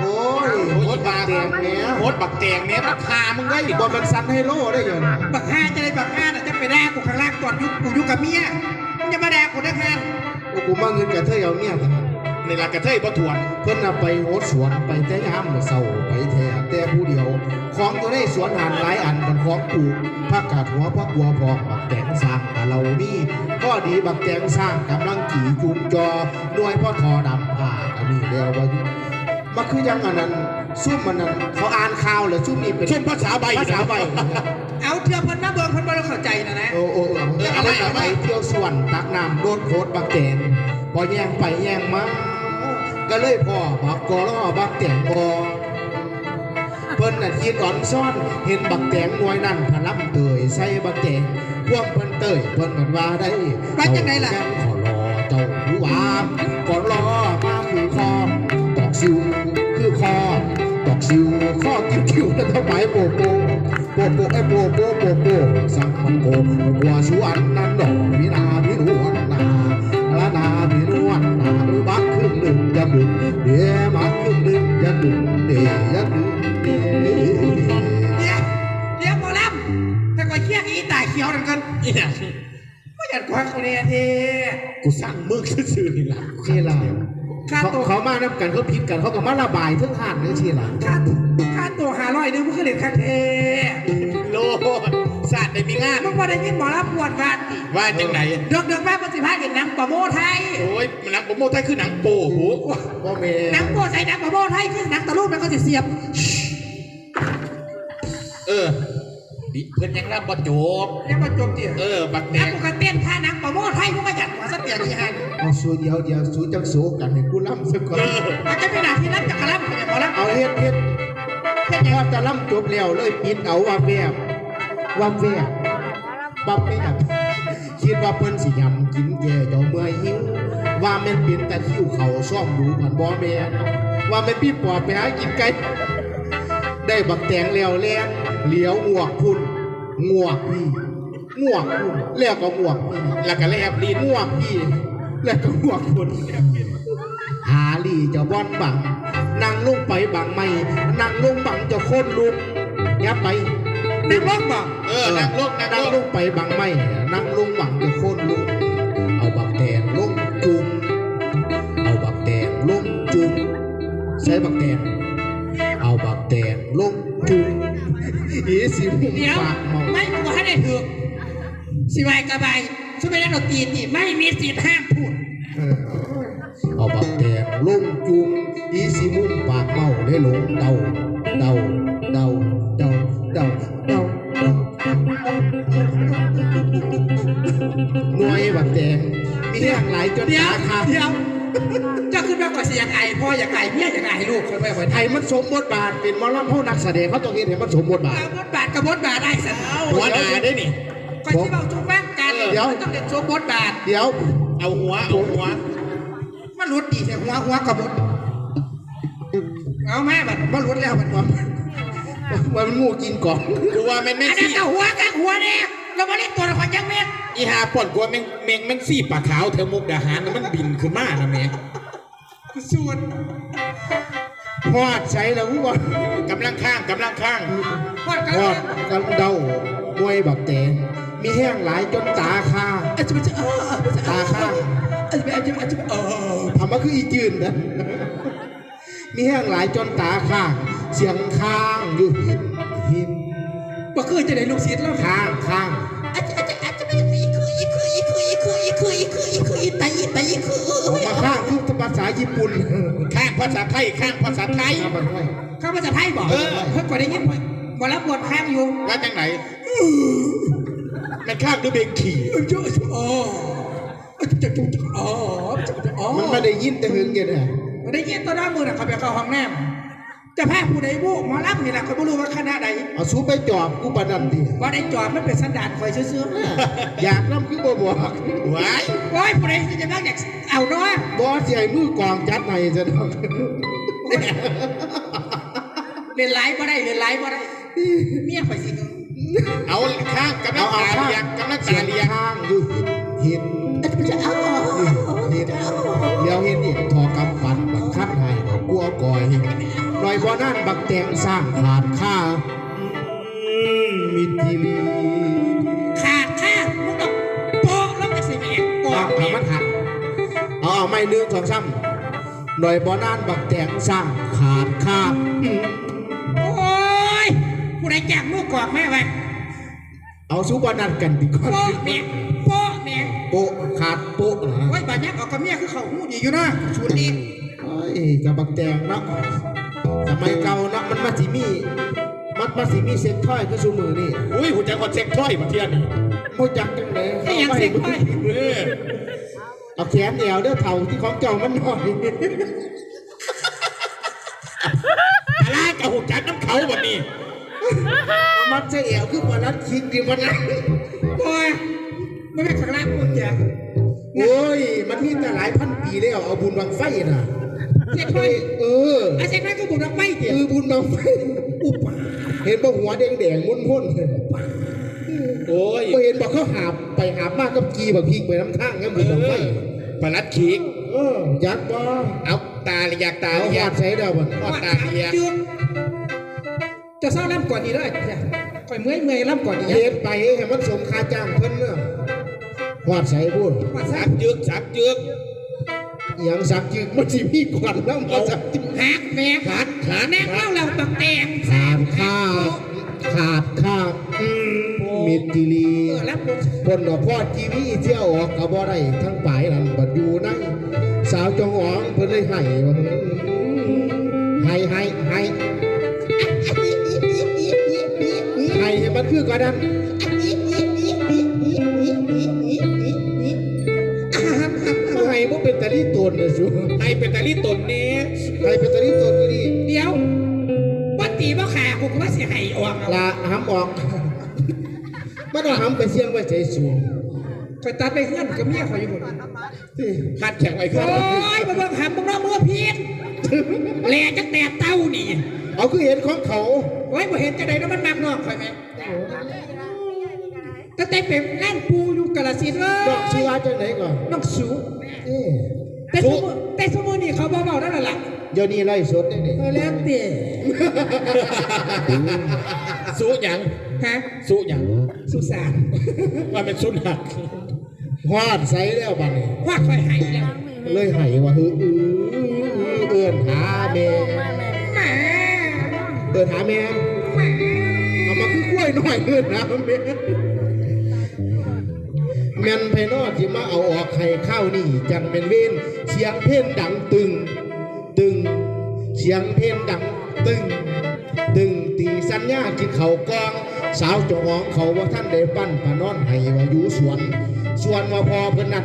โอ้ยโคตรบักแตงเนี้ยโคตรบักแตงเนี้ยราคามึงไงบอลเป็นซันไฮโลได้ยังบักห้าจะได้บักห้าน่ะจะไปแดกกูข้างล่างก่อนยุคกูยุคกับเมียมึงจะมาแดกกูได้แค่โอ้กูมาเงินกับเธอเอาเนี่ยในหลักกระเทยบ่ทวนเพิ่นน่ะไปโหดสวนไปแต่ยามมื้อเช้าไปแท้แต่ผู้เดียว ของอยู่ในสวนหานหลายอันเป็นของปลูกผักกาดหัวผักบัวพอกบักแตงสร้างแต่เรามีก็ดีบักแตงสร้างกำลังขี่จุงจอด้วยพ่อทอดำผ้าก็มีแล้วว่า อยู่มันคือยังอันนั้นซุ่มมันนั้นเขาอ่านข่าวเลยซุ่มนี่เป็นซุ่มภาษาใบภาษาใบเอาเทือเพันมาเบิ่งเพันบ่ได้เข้าใจนะนะโอ้โอ้โอ้เออเอาไปไปเที่ยวสวนตักน้ำโดดโคตรบักแตงพอแย่งไปแย่งมาก็เลยพ่อบักกอล้อบักแตงบอเพิ่นน่ะคิดอ่อนซ่อนเห็นบักแตงหน่วยนั่นพลับเตยใส่บักแตงพวกเพิ่นเตยเพิ่นกันว่าได้ไปจังไหนล่ะแก้มขอรอเจ้าผู้วามขอรอมาคือคอตอกซิว คือคอตอกซิวข้อคิ้วคิ้วแล้วทำไมโปโปโปโปไอ้โปโปโปโปสังมันโกวัวสวนนั่นดอกพินาพินวนนาละนาพินวนนาหรือบักครึ่งหนึ่งจะดึงเดี๋ยวบักครึ่งหนึ่งจะดึงเดี๋ยวจะดึงเดี๋ยวเดี๋ยวเดี๋ยวหมอลำแต่ก็เคี้ยงอีตายเขียวนั่นกันอีหยังไม่อยากควักกูเนี่ยทีกูสั่งมึงซื่อๆนี่ล่ะนี่ล่ะ ค่าเขาตัวเขามานับกันเขาผิดกันเขาก็มาระบายเทั้งหานนี่สิล่ะค่าตัวค่าตัวหาร้อยหนึงมึงก็เหลือค่าเทโลดศาสตร์ได้มีงานมึงมาได้ยินหมอลำปวดกันว่าจังไหนเดือกเดือกแม่ปฏิภาณเห็นหนังปะโมไทยโอ้ยหนังโปรโมทไทยคือหนังโปหูบ่แม่หนังโปใส่หนังปะโมไทยคือหนังตะลุกมันก็จะเสียบ เพิ่นยังรับบ่จบแล้วมาจมเตี๋ยเออบักแตแล้วงกูก็เต้นท่าหนังปะโมไทยมึงก็หยัดหัวสเตียดีฮันเอาสู้เดียวเดียวสู้จังโสกันให้กูล่ำซะก่อนมันจะเป็นหน้าที่รับจากกระลำเป็นหมอลำเอาเฮ็ดเฮ็ดเฮ็ดพอจะล่ำจบแล้วเลยปิดเอาว่าแวบว่าแวบบับแวบคิดว่าเพิ่นสิยำกินแก่เจ้าเมื่อยหิวว่าแม่นเป็นแต่คิ้วเขาซ่อมดูผันบ่แม่นว่าแม่นพี่ปอบไปหากินไก่ ได้บักแตงแล้วแลงเหลียวงวกพุ่นงวกพี่งวกพุ่นแล้วก็งวกพี่แล้วก็แลบลิ้นง่วงพี่แล้วก็ง่วงคนหาลีเจะบ้อนบังนั่งลงไปบังไม่นั่งลงบังเจะโค่นลุกยับไปนักร้องบอกเออนั่งลงนั่งนั่งลลงงไปบังไม่นั่งลงบังเจะโค่นลุกเอาบักแดงลงจุ่มเอาบักแดงลงจุ่มใช้บักแดงเอาบักแดง ลงจุ่มอีสิมุมเดี๋ยวปากเมาไม่กูให้ได้ถือสิวายกระบายช่วยไปเล่นดนตรีตีไม่มีสิทธิ์ห้ามพูดเออเอาบักแดงลุงจุงอีสิมุมปากเมาได้หลงเดาเดาเดาเดาเดาเดาเดาหน่วยบักแดงมีอย่างหลายจนเดียวตาขาดเดี๋ยวจะ อนสิอยากไอพ่ออยากไอเมียอยากไอลูกคนไปคนไทไทยยมันสมบทบาทเป็นหมอลำผู้นักแสดงเขาต้องเห็นเห็นมันสมบทบาทเอาบทบาทกับบทบาทได้สักหัวหน้าได้นี่ก่อนที่เราจุกแว่งกันเดี๋ยวต้องเด็ดโชว์บทบาทเดี๋ยว เอาหัวเอาหัวมันรุดดีแต่หัวหัวกับบทเอาแม่บัดมันรุดแล้วมันความมันงูกินกล่องกูว่าแม่งแม่งอันนั้นซี่ก็หัวกับหัวเนี่ยเราไม่ได้ตัวละครจังเม็ดอีหาป่อนกูว่าแม่งแม่งแม่งซี่ปลาขาวเธอมุกดาหารน่ะมันบินขึ้นมานะแม่ กูส่วนพอดใช้แล้วกูว่ากำลังข้างกำลังข้างพอดกันพอดกันเดาหน่วยบักแดงมีแห้งหลายจนตาคาอาจจะไม่ใช่เอออาจจะตาข้างอาจจะอาจจะอาจจะเออทำมาคืออีจืนนะมีแห้งหลายจนตาข้าง เสียงข้างอยู่หินหินบ่คือจะได้ลูกศิษย์แล้วข้างข้าง อีคืออีแต่อีแต่อีคือออกมาข้างคือภาษาญี่ปุ่นข้างภาษาไทยข้างภาษาไทยข้างมันไว้ข้าพเจ้าไทยบอกเออเพิ่งกว่าได้ยินบ่รับบทข้างอยู่ว่าจังไหนมันข้างด้วยเบงขี่เออจะอ๋อจะจะจะอ๋อจะจะอ๋อมันไม่ได้ยินแต่หึงเงี้ยนะได้ยินตัวหน้ามือน่ะเขาไปเข้าห้องน้ำ จะแพ้ผู้ใดบุหมอรับนี่แหละเขาไม่รู้ว่าคณะใดเอาสูไปจอบกูประดันทีว่าได้จอดมันเป็นสันดานคอยซื่ออยากน้ำคือบ่บอกว้ายๆโอ้ยผู้ใดจะบ้างอยากเอาเนาะบอสใหญ่มือกองจัดในจะดอกเรียนไลฟ์บ่ได้เรียนไลฟ์บ่ได้เมียข่อยสิเอาข้างกำลัเอางเอาตาข้างเลียงกำลังเสีตายงเลียงข้างอยู่หินหินจะเอาหินเดี๋ยวเห็น น่อยบ่นั่นบักแตงสร้างขาดค่าอืมมิตรทีรีขาดค่ามึงต้องโปะแล้วก็สิแม่กอเอาดเอาแม่มันหักเอาเอาไม่หนึ่งสองสามหน่อยบ่นั่นบักแตงสร้างขาดค่าอืมโอ้ยผู้ใดแจกมือกอดแม่ไว้เอาสู้บ่นั่นกันดีกว่าโปะแม่โปะแม่โปะขาดโปะเหรอโอ้ยบาดยักออกกับเมียคือเขาหูดีอยู่นะชุดนี้เอ้ยกับบักแตงเนาะ สมัยเก่าเนาะมันมาสิมีมันมาสิมีเซ็กถ้อยคือซุมือนี่อุ้ยหัวใจคอนเซ็กถ้อยมาเทียนนี่บ่จักจังได๋ไอ้หยังเซ็กไปเออเอาแขนเอวเด้อเท่าที่ของเจ้ามันน้อยอะไรกับหัวจักน้ำเขาวันนี้เอามันใส่เอวคือบ่นั้นคิงดิบ่นั้นโอ้ยไม่เป็นข้างล่างกูแจกโอ้ย มันมีแต่หลายพันปีแล้วเอาบุญบังไฟน่ะ เซ็กไปเออไอ้เซ็กไปก็บุกนักไปเตี๋ยคือบุญบังไฟอุปาเห็นบ่หัวแดงๆมุ่นๆโอ้ยบ่เห็นบ่เขาหาบไปหาบมากกับกีบักพริกไปน้ำทางงั้นบุญบังไฟปลัดขีกเออยักษ์บ่เอาตาหรืออยากตาเอาหรืออหยาอกดใส่เด้อบ่อดตาเฮียจืดจะเศร้าล่ำก่อนดีเลยคอยเมื่อยเมื่อยล่ำก่อนดีเฮ็ดไปให้มันสมค่าจ้างเพิ่นเนาะหอดใส่พูดว่าสัซักกจึกสักจึก อหยังสักจึกมันสิมีก่อนนำบ่สักจึกหักแม่ขาดขาแน่เล่าเราตักแตงขาดค่าขาดค่าอืมมิตรจิรีเออแล้วกูพนดอกพ่อทีวีเที่ยวออกก็บ่ได้ทั้งปลายนั่นบัดอยู่ในสาวจงหองเพิ่นเลยให้ว่าให้ให้ให้ให้ให้มันคือกันนั้ ตะลีตนนะสูให้เป็นตาลีตนนี้ให้เป็นตะลีตนก็ดีเดี๋ยวว่าตีว่าขากูก็ว่าเสียหายออกเอาลาหำออกมันเอาหำไปเสี่ยงไว้ใจสูงคอยตัดไปเพื่อนกับเมียคอยอยู่บนพัดแข่งไว้ขึ้นโอ้ยมาเบิ่งหำมึงน้องมือพีนแหล่จะแตกเต้านี่เอาคือเห็นของเขาโอ้ยบ่เห็นจะได้น้ำมันมากนอกคอยไหม ก็แต่เป็นงานปูอยู่กาลสินธุ์เลดอกชื่อยว่าจังไหนก่อนน้องสู เอ๊ะแต่สมมุติแต่สมมุตินี่เขาเบาๆนั่นแหละเดี๋ยวนี้ไล่สดได้นี่เออแล้วเตะสู้หยังฮะสู้หยังสุสานว่าเป็นสุนัขฮอดใส่แล้วบัดนี้ ว่าคอยหายแล้วเลยให้ว่าฮืออื้ออื้อเอื้อนหาแม่แหมเอื้อนหาแม่เอามาคือกล้วยหน่อยเอื้อนหาแม่ แมนไพนอที่มาเอาออกไข่ข้าวนี่จังเป็นเว้นเสียงเพลงดังตึง ตึง เสียงเพลงดังตึง ตึงตีสัญญาที่เขากอง สาวเจาของเขาว่าท่านได้ปั้นปานอนให้ว่าอยู่สวน ส่วนว่าพอเพิ่นนั่น